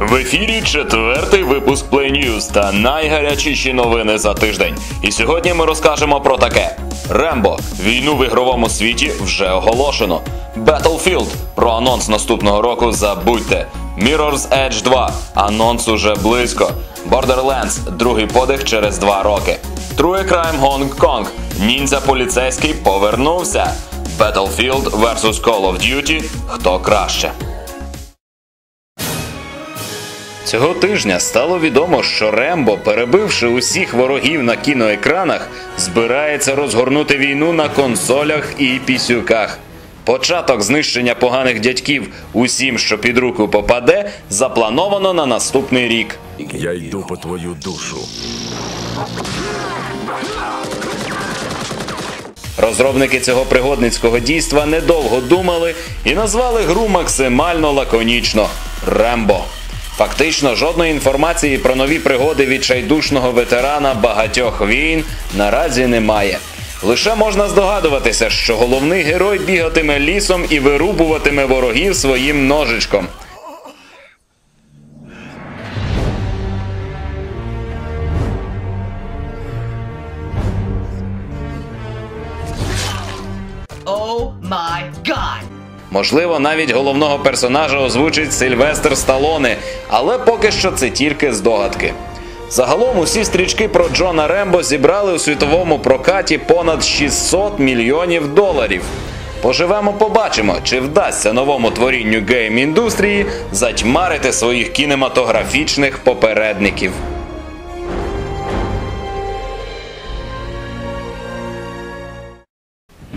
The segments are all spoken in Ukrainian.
В ефірі четвертий випуск Play News та найгарячіші новини за тиждень. І сьогодні ми розкажемо про таке: Рембо. Війну в ігровому світі вже оголошено. Battlefield. Про анонс наступного року забудьте. Mirror's Edge 2. Анонс уже близько. Borderlands. Другий подих через два роки. True Crime Hong Kong. Ніндзя поліцейський повернувся. Battlefield vs Call of Duty. Хто краще? Цього тижня стало відомо, що Рембо, перебивши усіх ворогів на кіноекранах, збирається розгорнути війну на консолях і пісюках. Початок знищення поганих дядьків усім, що під руку попаде, заплановано на наступний рік. Я йду по твою душу. Розробники цього пригодницького дійства недовго думали і назвали гру максимально лаконічно Рембо. Фактично, жодної інформації про нові пригоди відчайдушного ветерана багатьох війн наразі немає. Лише можна здогадуватися, що головний герой бігатиме лісом і вирубуватиме ворогів своїм ножичком. Можливо, навіть головного персонажа озвучить Сильвестр Сталоне, але поки що це тільки здогадки. Загалом усі стрічки про Джона Рембо зібрали у світовому прокаті понад 600 мільйонів доларів. Поживемо, побачимо, чи вдасться новому творінню гейм-індустрії затьмарити своїх кінематографічних попередників.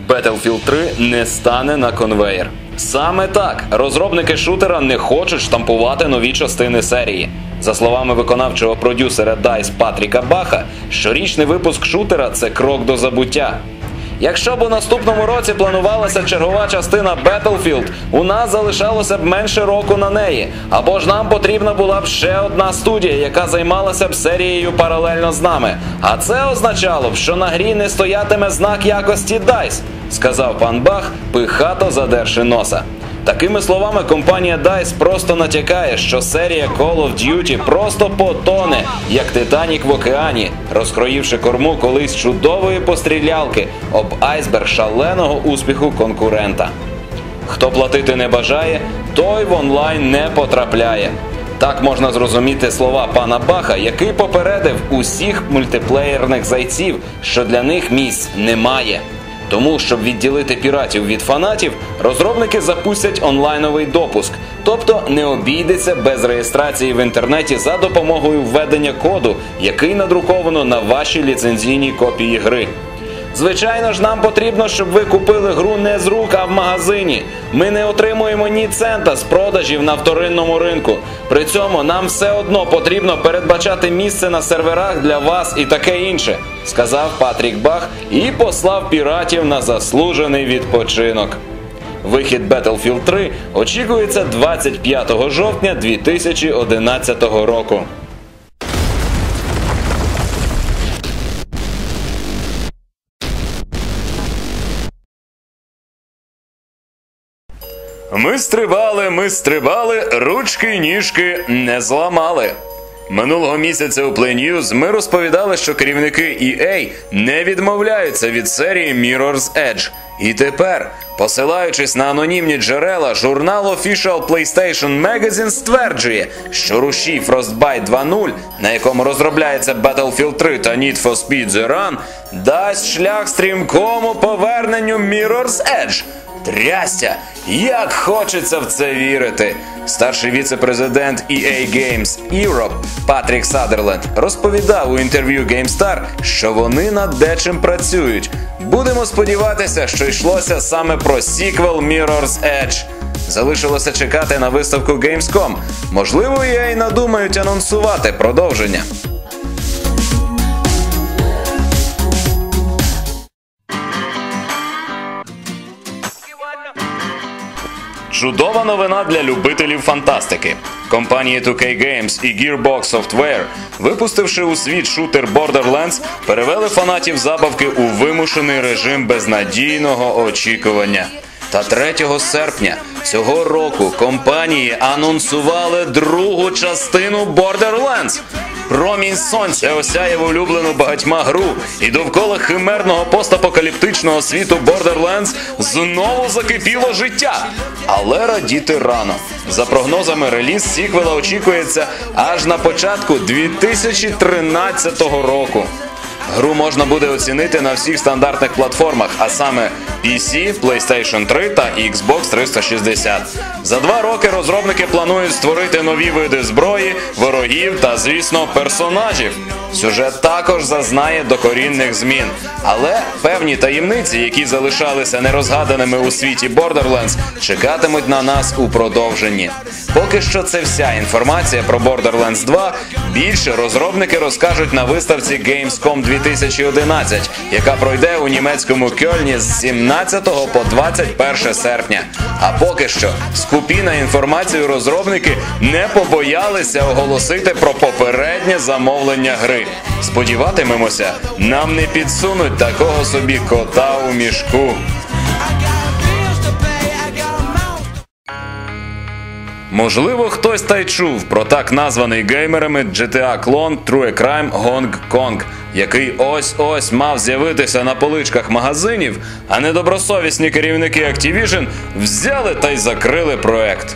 Battlefield 3 не стане на конвеєр. Саме так розробники шутера не хочуть штампувати нові частини серії. За словами виконавчого продюсера DICE Патріка Баха, щорічний випуск шутера це крок до забуття. Якщо б у наступному році планувалася чергова частина Battlefield, у нас залишалося б менше року на неї. Або ж нам потрібна була б ще одна студія, яка займалася б серією паралельно з нами. А це означало б, що на грі не стоятиме знак якості DICE, сказав пан Бах, пихато задерши носа. Такими словами, компанія DICE просто натякає, що серія Call of Duty просто потоне, як Титанік в океані, розкроївши корму колись чудової пострілялки об айсберг шаленого успіху конкурента. Хто платити не бажає, той в онлайн не потрапляє. Так можна зрозуміти слова пана Баха, який попередив усіх мультиплеєрних зайців, що для них місць немає. Тому, щоб відділити піратів від фанатів, розробники запустять онлайновий допуск, тобто не обійдеться без реєстрації в інтернеті за допомогою введення коду, який надруковано на вашій ліцензійній копії гри. Звичайно ж, нам потрібно, щоб ви купили гру не з рук, а в магазині. Ми не отримуємо ні цента з продажів на вторинному ринку. При цьому нам все одно потрібно передбачати місце на серверах для вас і таке інше, сказав Патрік Бах і послав піратів на заслужений відпочинок. Вихід Battlefield 3 очікується 25 жовтня 2011 року. Ми стрибали, ми стрибали, ручки й ніжки не зламали. Минулого місяця у Play News ми розповідали, що керівники EA не відмовляються від серії Mirror's Edge. І тепер, посилаючись на анонімні джерела, журнал Official PlayStation Magazine стверджує, що рушій Frostbite 2.0, на якому розробляється Battlefield 3 та Need for Speed The Run, дасть шлях стрімкому поверненню Mirror's Edge. Трястя! Як хочеться в це вірити! Старший віце-президент EA Games Europe Патрік Садерленд розповідав у інтерв'ю GameStar, що вони над дечим працюють. Будемо сподіватися, що йшлося саме про сіквел Mirror's Edge. Залишилося чекати на виставку Gamescom. Можливо, EA надумають анонсувати продовження. Чудова новина для любителів фантастики. Компанії 2K Games і Gearbox Software, випустивши у світ шутер Borderlands, перевели фанатів забавки у вимушений режим безнадійного очікування. Та 3 серпня цього року компанії анонсували другу частину Borderlands. Промінь сонця осяяв улюблену багатьма гру, і довкола химерного постапокаліптичного світу Borderlands знову закипіло життя. Але радіти рано. За прогнозами, реліз сіквела очікується аж на початку 2013 року. Гру можна буде оцінити на всіх стандартних платформах, а саме PC, PlayStation 3 та Xbox 360. За два роки розробники планують створити нові види зброї, ворогів та, звісно, персонажів. Сюжет також зазнає докорінних змін, але певні таємниці, які залишалися нерозгаданими у світі Borderlands, чекатимуть на нас у продовженні. Поки що це вся інформація про Borderlands 2. Більше розробники розкажуть на виставці Gamescom 2011, яка пройде у німецькому Кьольні з 17 по 21 серпня. А поки що скупі на інформацію розробники не побоялися оголосити про попереднє замовлення гри. Сподіватимемося, нам не підсунуть такого собі кота у мішку. Можливо, хтось та й чув про так названий геймерами GTA клон True Crime Hong Kong, який ось-ось мав з'явитися на поличках магазинів, а недобросовісні керівники Activision взяли та й закрили проект.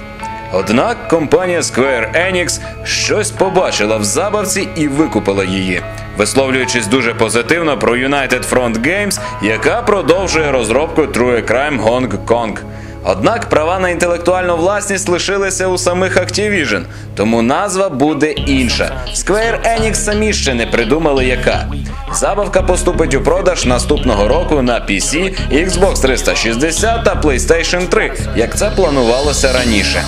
Однак компанія Square Enix щось побачила в забавці і викупила її, висловлюючись дуже позитивно про United Front Games, яка продовжує розробку True Crime Hong Kong. Однак права на інтелектуальну власність лишилися у самих Activision, тому назва буде інша. Square Enix самі ще не придумали яка. Забавка поступить у продаж наступного року на PC, Xbox 360 та PlayStation 3, як це планувалося раніше.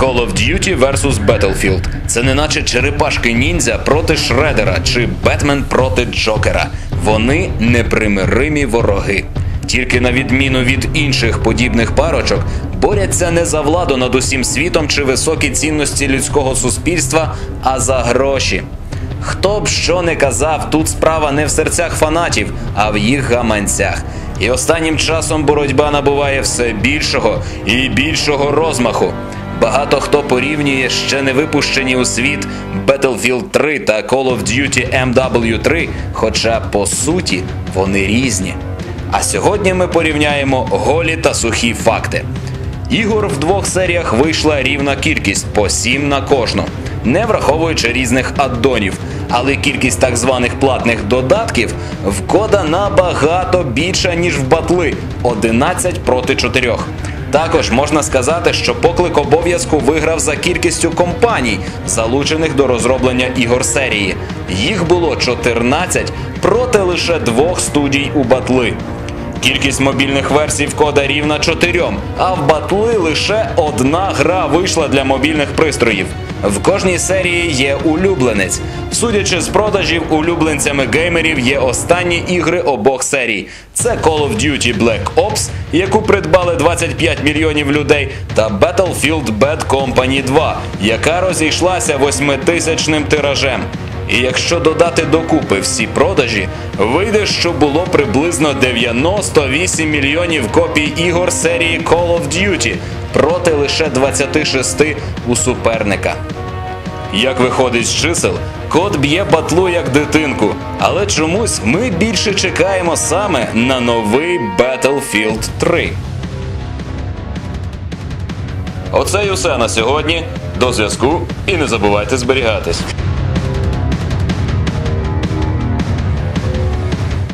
Call of Duty vs Battlefield. Це не наче черепашки ніндзя проти Шредера чи Бетмен проти Джокера. Вони непримиримі вороги. Тільки на відміну від інших подібних парочок, борються не за владу над усім світом чи високі цінності людського суспільства, а за гроші. Хто б що не казав, тут справа не в серцях фанатів, а в їх гаманцях. І останнім часом боротьба набуває все більшого і більшого розмаху. Багато хто порівнює ще не випущені у світ Battlefield 3 та Call of Duty MW3, хоча по суті вони різні. А сьогодні ми порівняємо голі та сухі факти. Ігор в двох серіях вийшла рівна кількість по 7 на кожну, не враховуючи різних аддонів. Але кількість так званих платних додатків в кода набагато більша, ніж в батли 11 проти 4. Також можна сказати, що поклик обов'язку виграв за кількістю компаній, залучених до розроблення ігор серії. Їх було 14 проти лише двох студій у батли. Кількість мобільних версій в кода рівна 4, а в батли лише одна гра вийшла для мобільних пристроїв. В кожній серії є улюбленець. Судячи з продажів, улюбленцями геймерів є останні ігри обох серій. Це Call of Duty Black Ops, яку придбали 25 мільйонів людей, та Battlefield Bad Company 2, яка розійшлася восьмитисячним тиражем. І якщо додати докупи всі продажі, вийде, що було приблизно 98 мільйонів копій ігор серії Call of Duty проти лише 26 у суперника. Як виходить з чисел, код б'є батлу як дитинку, але чомусь ми більше чекаємо саме на новий Battlefield 3. Оце й усе на сьогодні. До зв'язку і не забувайте зберігатись.